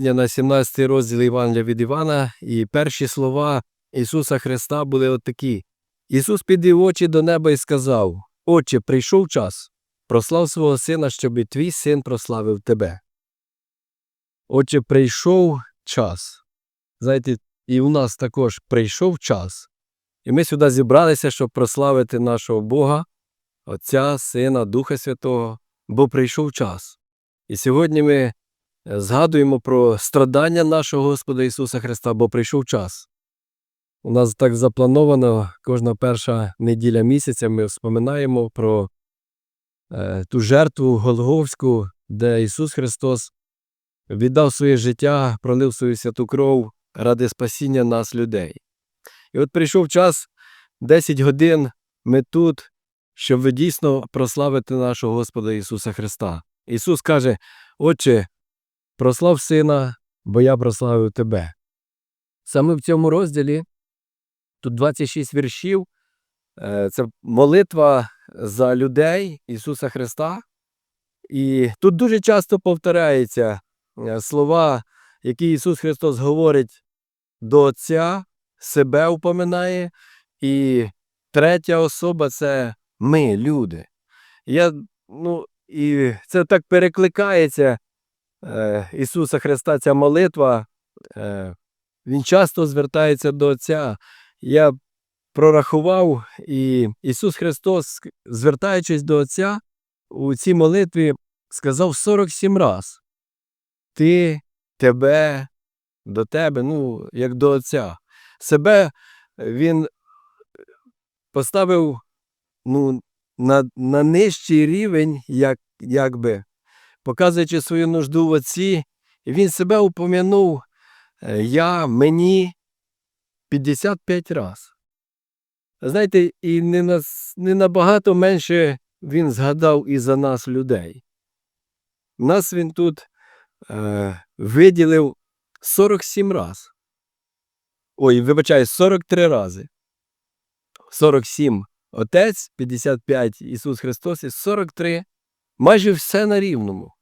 на 17 розділ Івангелія від Івана, і перші слова Ісуса Христа були от такі. Ісус підвів очі до неба і сказав: Отче, прийшов час, прослав свого сина, щоб і твій син прославив тебе. Отче, прийшов час. Знаєте, і у нас також прийшов час. І ми сюди зібралися, щоб прославити нашого Бога, Отця, Сина, Духа Святого, бо прийшов час. І сьогодні ми згадуємо про страдання нашого Господа Ісуса Христа, бо прийшов час. У нас так заплановано кожна перша неділя місяця ми вспоминаємо про е, ту жертву Голговську, де Ісус Христос віддав своє життя, пролив свою святу кров ради спасіння нас, людей. І от прийшов час, 10 годин ми тут, щоб ви дійсно прославити нашого Господа Ісуса Христа. Ісус каже: Отче, прослав Сина, бо я прославив Тебе. Саме в цьому розділі тут 26 віршів. Е, Це молитва за людей Ісуса Христа. І тут дуже часто повторяються е, слова, які Ісус Христос говорить до Отця, себе упоминає, і третя особа це ми, люди. Я, ну, і це так перекликається Ісуса Христа, ця молитва. Е, він часто звертається до Отця. Я прорахував, і Ісус Христос, звертаючись до Отця, у цій молитві сказав 47 раз. Ти, тебе, до тебе, ну, як до Отця. Себе він поставив ну, на, на нижчий рівень, як, якби, показуючи свою нужду в Отці, він себе упомянув е, я, мені 55 раз. Знаєте, і не, на, не набагато менше він згадав і за нас людей. Нас він тут е, виділив 47 раз. Ой, вибачаю, 43 рази. 47 Отець, 55 Ісус Христос і 43 майже все на рівному.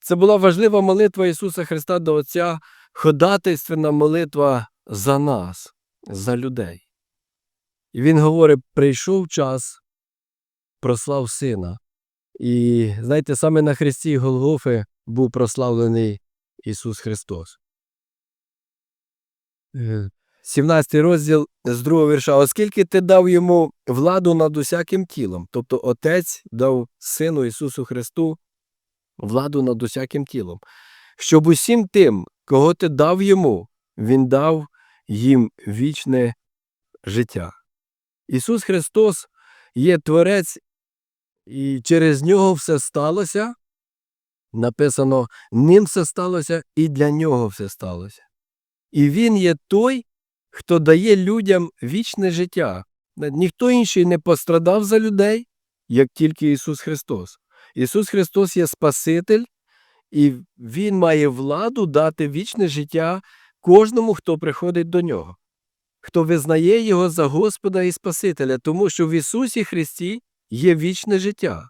Це була важлива молитва Ісуса Христа до Отця, ходатайственна молитва за нас, за людей. І Він говорить: прийшов час, прослав Сина. І знаєте, саме на Христі Голгофи був прославлений Ісус Христос. Е, 17 розділ з другого вірша. Оскільки ти дав йому владу над усяким тілом, тобто Отець дав Сину Ісусу Христу владу над усяким тілом, щоб усім тим, кого ти дав йому, Він дав їм вічне життя. Ісус Христос є Творець, і через нього все сталося. Написано, ним все сталося, і для нього все сталося. І Він є той, хто дає людям вічне життя. Ніхто інший не пострадав за людей, як тільки Ісус Христос. Ісус Христос є Спаситель, і Він має владу дати вічне життя кожному, хто приходить до нього, хто визнає Його за Господа і Спасителя, тому що в Ісусі Христі є вічне життя.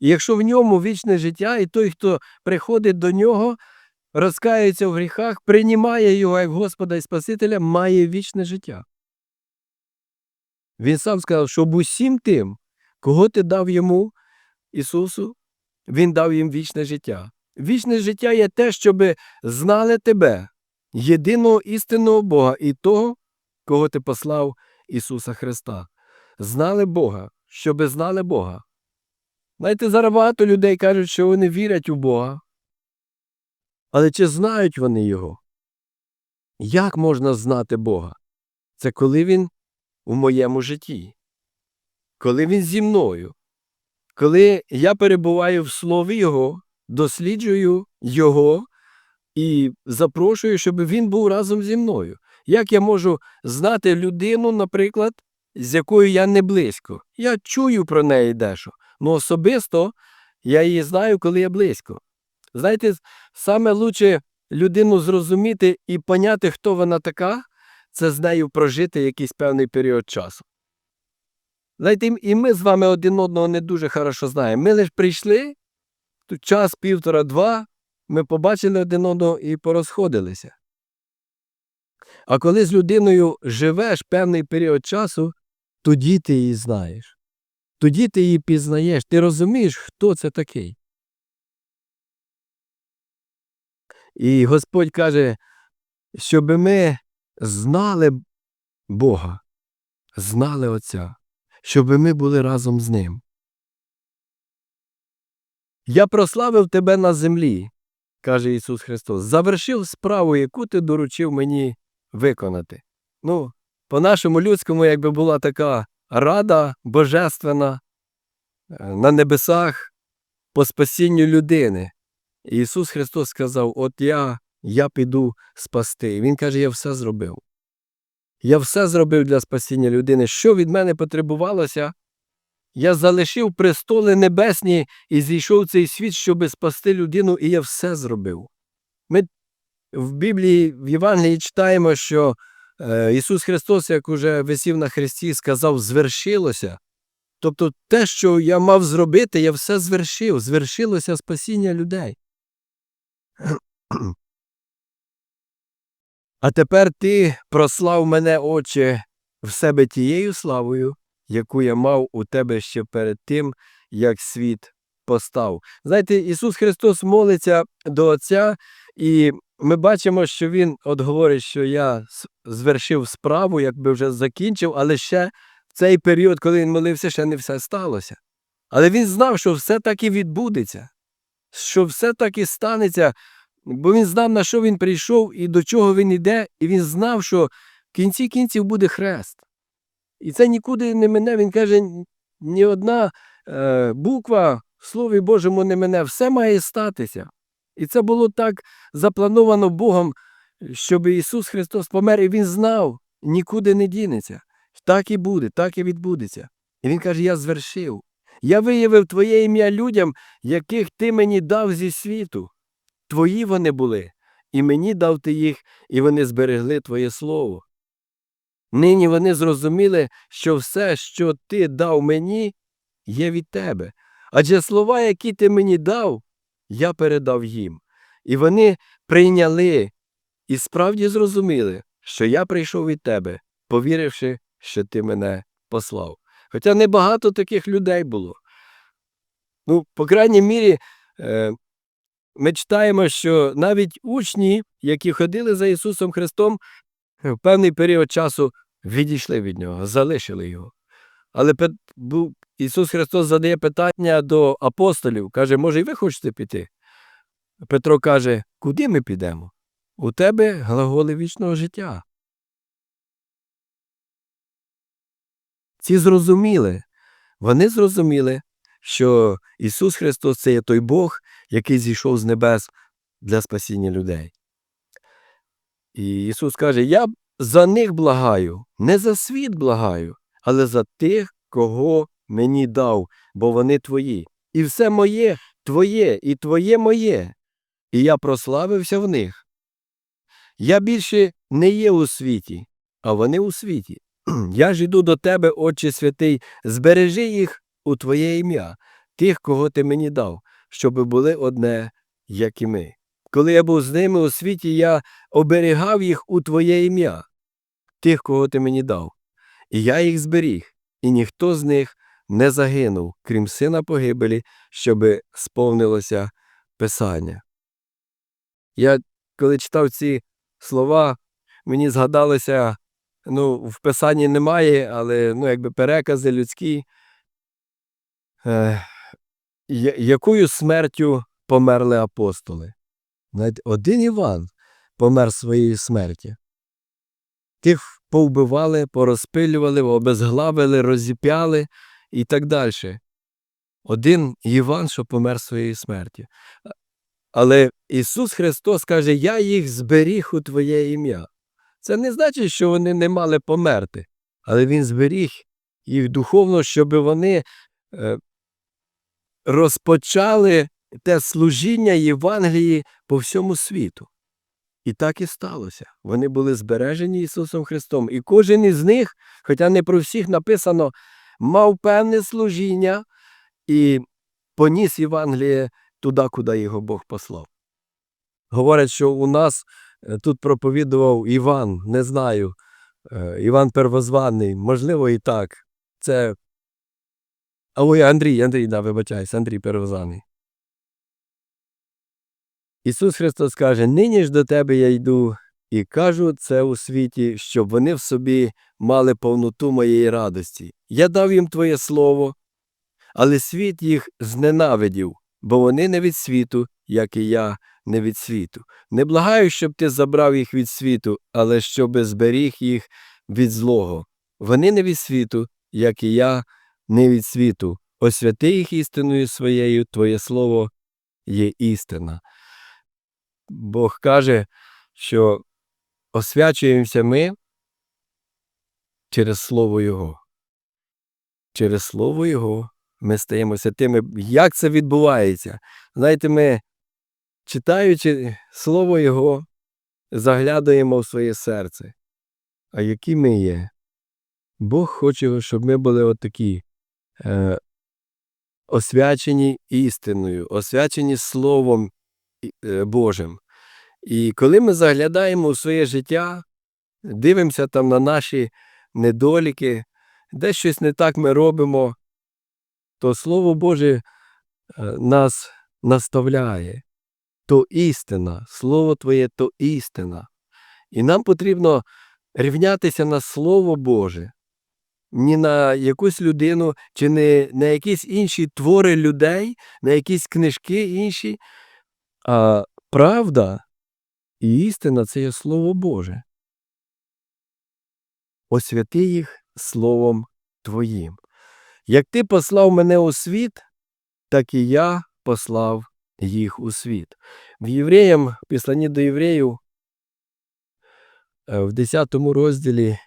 І якщо в ньому вічне життя, і той, хто приходить до нього, розкається в гріхах, приймає його як Господа і Спасителя, має вічне життя. Він сам сказав, щоб усім тим, кого ти дав йому, Ісусу, Він дав їм вічне життя. Вічне життя є те, щоб знали тебе, єдиного істинного Бога і того, кого ти послав Ісуса Христа. Знали Бога, щоби знали Бога. Знаєте, зараз багато людей кажуть, що вони вірять у Бога. Але чи знають вони Його? Як можна знати Бога? Це коли Він у моєму житті, коли Він зі мною, коли я перебуваю в Слові Його, досліджую Його і запрошую, щоб Він був разом зі мною. Як я можу знати людину, наприклад, з якою я не близько? Я чую про неї дещо, але особисто я її знаю, коли я близько. Знаєте, саме лучше людину зрозуміти і поняти, хто вона така, це з нею прожити якийсь певний період часу. Знаєте, і ми з вами один одного не дуже хорошо знаємо. Ми лише прийшли, тут час, півтора-два, ми побачили один одного і порозходилися. А коли з людиною живеш певний період часу, тоді ти її знаєш. Тоді ти її пізнаєш, ти розумієш, хто це такий. І Господь каже, щоб ми знали Бога, знали Отця, щоб ми були разом з Ним. Я прославив тебе на землі, каже Ісус Христос, завершив справу, яку ти доручив мені виконати. Ну, по нашому людському, якби була така рада божественна е, на небесах по спасінню людини. Ісус Христос сказав: От я, я піду спасти. Він каже, я все зробив. Я все зробив для спасіння людини. Що від мене потребувалося? Я залишив престоли небесні і зійшов в цей світ, щоб спасти людину, і я все зробив. Ми в Біблії, в Євангелії читаємо, що е, Ісус Христос, як уже висів на хресті, сказав, звершилося. Тобто те, що я мав зробити, я все звершив, звершилося спасіння людей. А тепер ти прослав мене, Отче, в себе тією славою, яку я мав у тебе ще перед тим, як світ постав. Знаєте, Ісус Христос молиться до Отця, і ми бачимо, що Він от говорить, що я звершив справу, якби вже закінчив, але ще в цей період, коли він молився, ще не все сталося. Але він знав, що все так і відбудеться, що все так і станеться, бо він знав, на що він прийшов і до чого він йде, і він знав, що в кінці кінців буде хрест. І це нікуди не мене. Він каже, «Ні- одна е, буква в Слові Божому не мене, все має статися. І це було так заплановано Богом, щоб Ісус Христос помер, і Він знав, нікуди не дінеться. Так і буде, так і відбудеться. І Він каже: Я звершив. Я виявив Твоє ім'я людям, яких ти мені дав зі світу. Твої вони були, і мені дав ти їх, і вони зберегли Твоє Слово. Нині вони зрозуміли, що все, що ти дав мені, є від тебе. Адже слова, які ти мені дав, я передав їм. І вони прийняли і справді зрозуміли, що я прийшов від тебе, повіривши, що ти мене послав. Хоча небагато таких людей було. Ну, по крайній мірі, е, ми читаємо, що навіть учні, які ходили за Ісусом Христом, в певний період часу відійшли від нього, залишили його. Але Ісус Христос задає питання до апостолів, каже, може, і ви хочете піти? Петро каже, куди ми підемо? У тебе глаголи вічного життя. Ці зрозуміли, вони зрозуміли, що Ісус Христос це є той Бог, який зійшов з небес для спасіння людей. І Ісус каже: Я за них благаю, не за світ благаю, але за тих, кого мені дав, бо вони твої. І все моє твоє, і твоє моє. І я прославився в них. Я більше не є у світі, а вони у світі. Я ж іду до тебе, Отче святий, збережи їх у Твоє ім'я, тих, кого ти мені дав, щоби були одне, як і ми. Коли я був з ними у світі, я оберігав їх у Твоє ім'я, тих, кого ти мені дав. І я їх зберіг, і ніхто з них не загинув, крім сина погибелі, щоби сповнилося Писання. Я, коли читав ці слова, мені згадалося, ну, в Писанні немає, але ну, якби перекази людські. Е, якою смертю померли апостоли? Навіть один Іван помер своєю смерті. Тих повбивали, порозпилювали, обезглавили, розіп'яли і так далі. Один Іван, що помер своєю смертю. Але Ісус Христос каже, я їх зберіг у Твоє ім'я. Це не значить, що вони не мали померти, але Він зберіг їх духовно, щоб вони е, розпочали те служіння Євангелії по всьому світу. І так і сталося. Вони були збережені Ісусом Христом. І кожен із них, хоча не про всіх написано, мав певне служіння і поніс Євангеліє туди, куди його Бог послав. говорять, що у нас тут проповідував Іван, не знаю, е, Іван Первозваний, можливо, і так. Це. А ой, Андрій, Андрій, да, вибачаюсь, Андрій Первозваний. Ісус Христос каже: Нині ж до тебе я йду, і кажу це у світі, щоб вони в собі мали повноту моєї радості. Я дав їм Твоє слово, але світ їх зненавидів, бо вони не від світу, як і я не від світу. Не благаю, щоб ти забрав їх від світу, але щоб зберіг їх від злого. Вони не від світу, як і я не від світу. Освяти їх істиною своєю, Твоє слово є істина. Бог каже, що освячуємося ми через Слово Його. Через Слово Його ми стаємо святими. Як це відбувається? Знаєте, ми, читаючи Слово Його, заглядаємо в своє серце. А які ми є? Бог хоче, щоб ми були отакі е, освячені істиною, освячені Словом е, Божим. І коли ми заглядаємо в своє життя, дивимося там на наші недоліки, де щось не так ми робимо, то Слово Боже е, нас наставляє. То істина, Слово Твоє то істина. І нам потрібно рівнятися на Слово Боже, ні на якусь людину, чи не на якісь інші твори людей, на якісь книжки інші. А правда і істина це є Слово Боже. Освяти їх Словом Твоїм. Як ти послав мене у світ, так і я послав їх у світ. В Євреям, в післанні до євреїв, е, в 10 розділі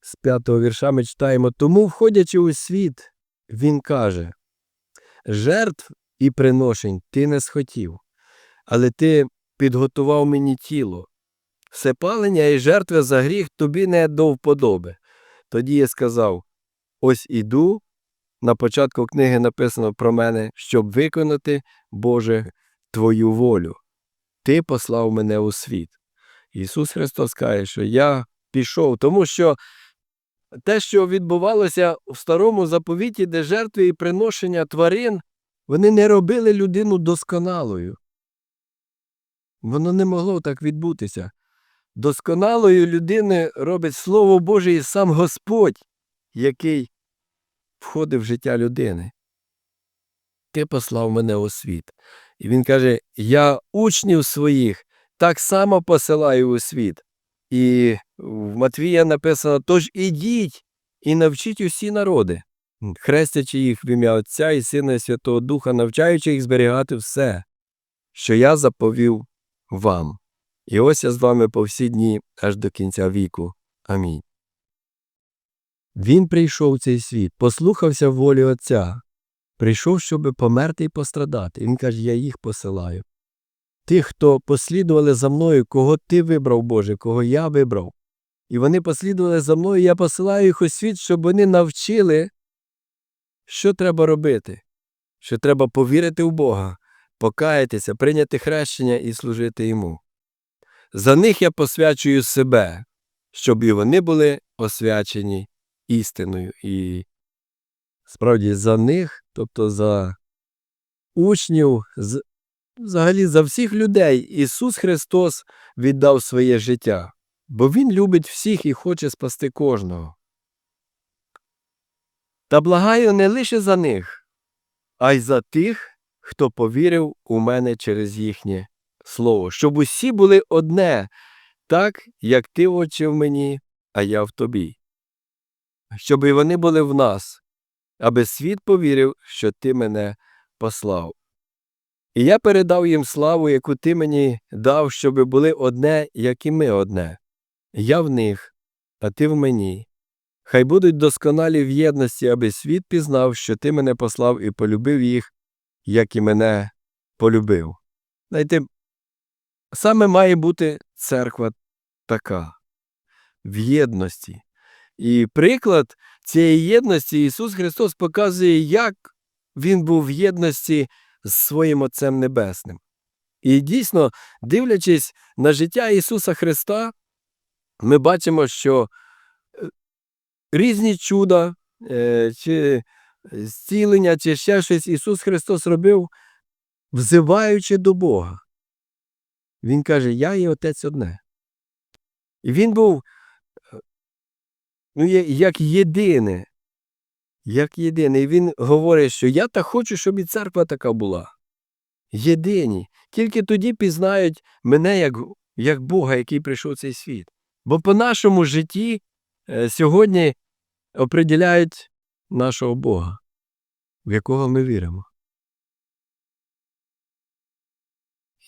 з 5 вірша ми читаємо, тому, входячи у світ, він каже, жертв і приношень ти не схотів, але ти підготував мені тіло. Все палення і жертви за гріх тобі не до вподоби. Тоді я сказав: Ось іду. На початку книги написано про мене, щоб виконати, Боже, Твою волю. Ти послав мене у світ. Ісус Христос каже, що я пішов, тому що те, що відбувалося в старому заповіті, де жертви і приношення тварин, вони не робили людину досконалою. Воно не могло так відбутися. Досконалою людини робить Слово Боже і сам Господь, який входить в життя людини. Ти послав мене у світ. І він каже: Я учнів своїх так само посилаю у світ. І в Матвія написано: Тож ідіть і навчіть усі народи, хрестячи їх в ім'я Отця і Сина і Святого Духа, навчаючи їх зберігати все, що я заповів вам. І ось я з вами по всі дні аж до кінця віку. Амінь. Він прийшов в цей світ, послухався волі Отця, прийшов, щоб померти і пострадати. Він каже, я їх посилаю. Тих, хто послідували за мною, кого ти вибрав, Боже, кого я вибрав. І вони послідували за мною, я посилаю їх у світ, щоб вони навчили, що треба робити, що треба повірити в Бога, покаятися, прийняти хрещення і служити йому. За них я посвячую себе, щоб і вони були освячені істиною. І справді за них, тобто за учнів, взагалі за всіх людей, Ісус Христос віддав своє життя, бо Він любить всіх і хоче спасти кожного. Та благаю не лише за них, а й за тих, хто повірив у мене через їхнє слово, щоб усі були одне, так, як ти очив мені, а я в тобі. Щоб і вони були в нас, аби світ повірив, що ти мене послав. І я передав їм славу, яку ти мені дав, щоб були одне, як і ми одне. Я в них, а ти в мені. Хай будуть досконалі в єдності, аби світ пізнав, що ти мене послав і полюбив їх, як і мене полюбив. Знаєте, саме має бути церква така в єдності. І приклад цієї єдності Ісус Христос показує, як Він був в єдності з своїм Отцем Небесним. І дійсно, дивлячись на життя Ісуса Христа, ми бачимо, що е, різні чуда, е, чи зцілення, чи ще щось Ісус Христос робив, взиваючи до Бога. Він каже: Я і Отець одне. І він був ну, як єдине. Як єдиний. Він говорить, що я так хочу, щоб і церква така була. Єдині. Тільки тоді пізнають мене як, як Бога, який прийшов в цей світ. Бо по нашому житті е, сьогодні определяють нашого Бога, в якого ми віримо.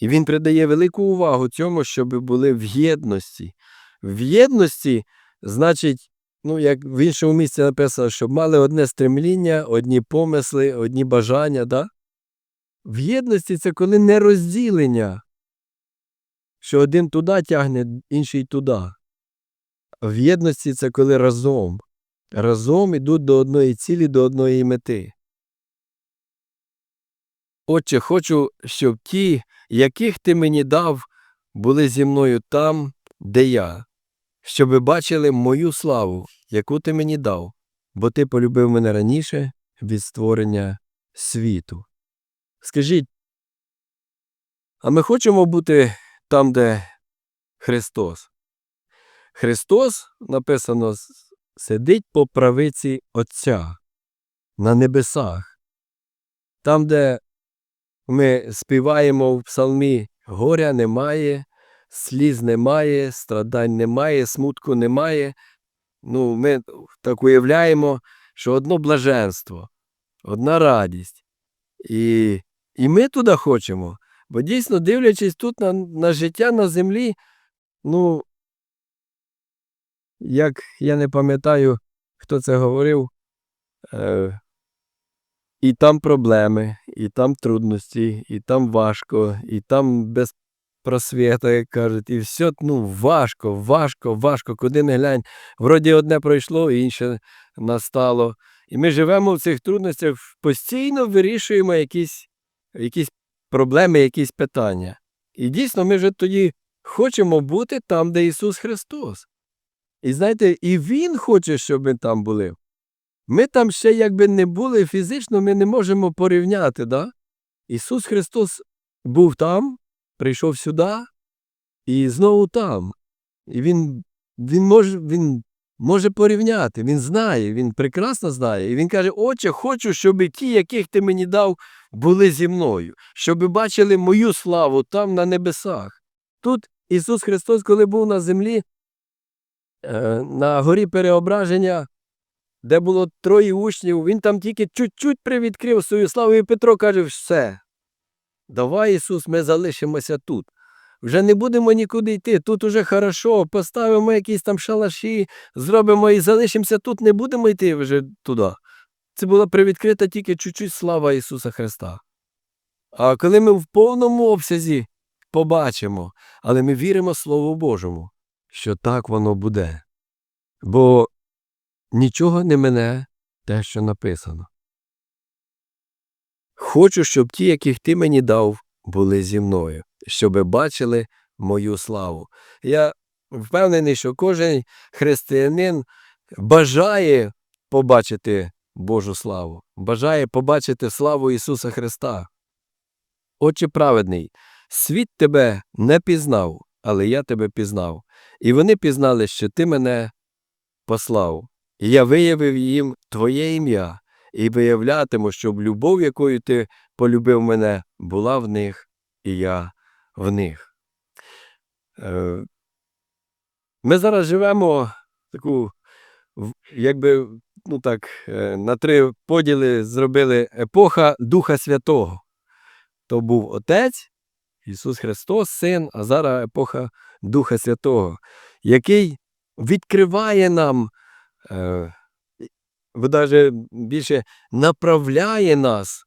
І він придає велику увагу цьому, щоб були в єдності. В єдності, значить, ну, як в іншому місці написано, щоб мали одне стремління, одні помисли, одні бажання. Да? В єдності це коли не розділення, що один туди тягне, інший туди. В єдності це коли разом. Разом ідуть до одної цілі, до одної мети. Отче, хочу, щоб ті, яких ти мені дав, були зі мною там, де я, щоби бачили мою славу, яку ти мені дав, бо ти полюбив мене раніше від створення світу. Скажіть, а ми хочемо бути там, де Христос? Христос, написано, сидить по правиці Отця на небесах, там, де ми співаємо в псалмі горя немає, сліз немає, страдань немає, смутку немає. Ну, ми так уявляємо, що одно блаженство, одна радість. І, і ми туди хочемо. Бо дійсно, дивлячись тут на, на життя на землі, ну, як я не пам'ятаю, хто це говорив, е, і там проблеми, і там трудності, і там важко, і там без просвіта, як кажуть, і все ну, важко, важко, важко, куди не глянь. Вроді одне пройшло, інше настало. І ми живемо в цих трудностях, постійно вирішуємо якісь, якісь проблеми, якісь питання. І дійсно, ми вже тоді хочемо бути там, де Ісус Христос. І знаєте, і Він хоче, щоб ми там були. Ми там ще якби не були фізично, ми не можемо порівняти. Да? Ісус Христос був там, прийшов сюди і знову там. І Він, він, може, він може порівняти, Він знає, Він прекрасно знає. І Він каже: Отче, хочу, щоб ті, яких ти мені дав, були зі мною, щоб бачили мою славу там на небесах. Тут Ісус Христос, коли був на землі, е, на горі переображення, де було троє учнів, він там тільки чуть-чуть привідкрив свою славу, і Петро каже: все. Давай, Ісус, ми залишимося тут. Вже не будемо нікуди йти, тут уже хорошо, поставимо якісь там шалаші, зробимо і залишимося тут, не будемо йти вже туди. Це була привідкрита тільки чуть-чуть слава Ісуса Христа. А коли ми в повному обсязі побачимо, але ми віримо Слову Божому, що так воно буде. Бо нічого не мене те, що написано. Хочу, щоб ті, яких ти мені дав, були зі мною, щоби бачили мою славу. Я впевнений, що кожен християнин бажає побачити Божу славу, бажає побачити славу Ісуса Христа. Отче праведний, світ тебе не пізнав, але я тебе пізнав, і вони пізнали, що ти мене послав. І я виявив їм Твоє ім'я, і виявлятиму, щоб любов, якою ти полюбив мене, була в них, і я в них. Е, Ми зараз живемо таку, якби, ну так, е, на три поділи зробили епоха Духа Святого. То був Отець, Ісус Христос, Син, а зараз епоха Духа Святого, який відкриває нам, е, ви даже більше направляє нас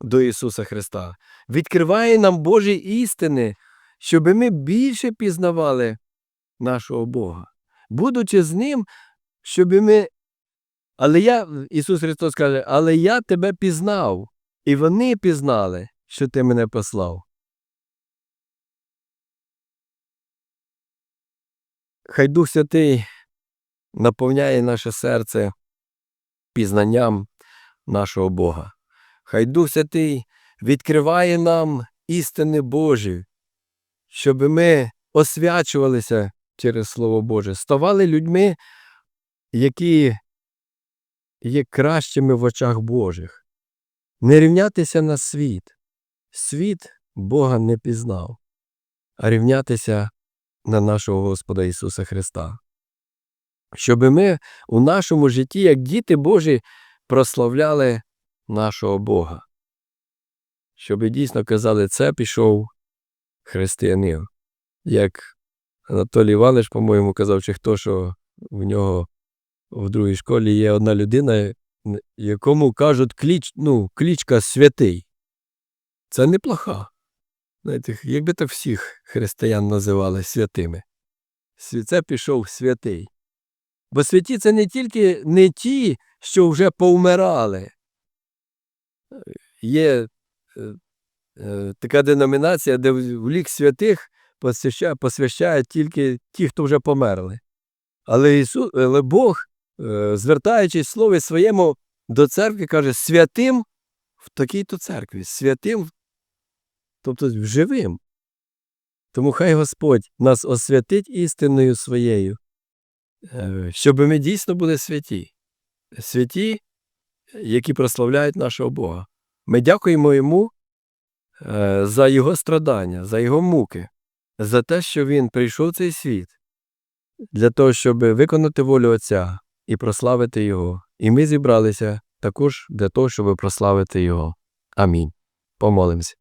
до Ісуса Христа, відкриває нам Божі істини, щоб ми більше пізнавали нашого Бога, будучи з Ним, щоб ми. Але я, Ісус Христос каже, але я тебе пізнав, і вони пізнали, що ти мене послав. Хай Дух Святий наповняє наше серце пізнанням нашого Бога. Хай Дух Святий відкриває нам істини Божі, щоб ми освячувалися через Слово Боже, ставали людьми, які є кращими в очах Божих. Не рівнятися на світ. Світ Бога не пізнав, а рівнятися на нашого Господа Ісуса Христа. Щоб ми у нашому житті, як діти Божі, прославляли нашого Бога. Щоб дійсно казали, це пішов християнин. Як Анатолій Іванович, по-моєму, казав, чи хто, що в нього в другій школі є одна людина, якому кажуть кліч, ну, клічка святий. Це неплоха. Знаєте, якби так всіх християн називали святими. Це пішов святий. Бо святі це не тільки не ті, що вже повмирали. Є е, е, така деномінація, де в лік святих посвящає, посвящає тільки ті, хто вже померли. Але, Ісу, але Бог, е, звертаючись в слові своєму до церкви, каже святим в такій-то церкві, святим, тобто живим. Тому хай Господь нас освятить істинною своєю, щоб ми дійсно були святі. Святі, які прославляють нашого Бога. Ми дякуємо Йому е, за Його страдання, за Його муки, за те, що Він прийшов в цей світ для того, щоб виконати волю Отця і прославити Його. І ми зібралися також для того, щоб прославити Його. Амінь. Помолимось.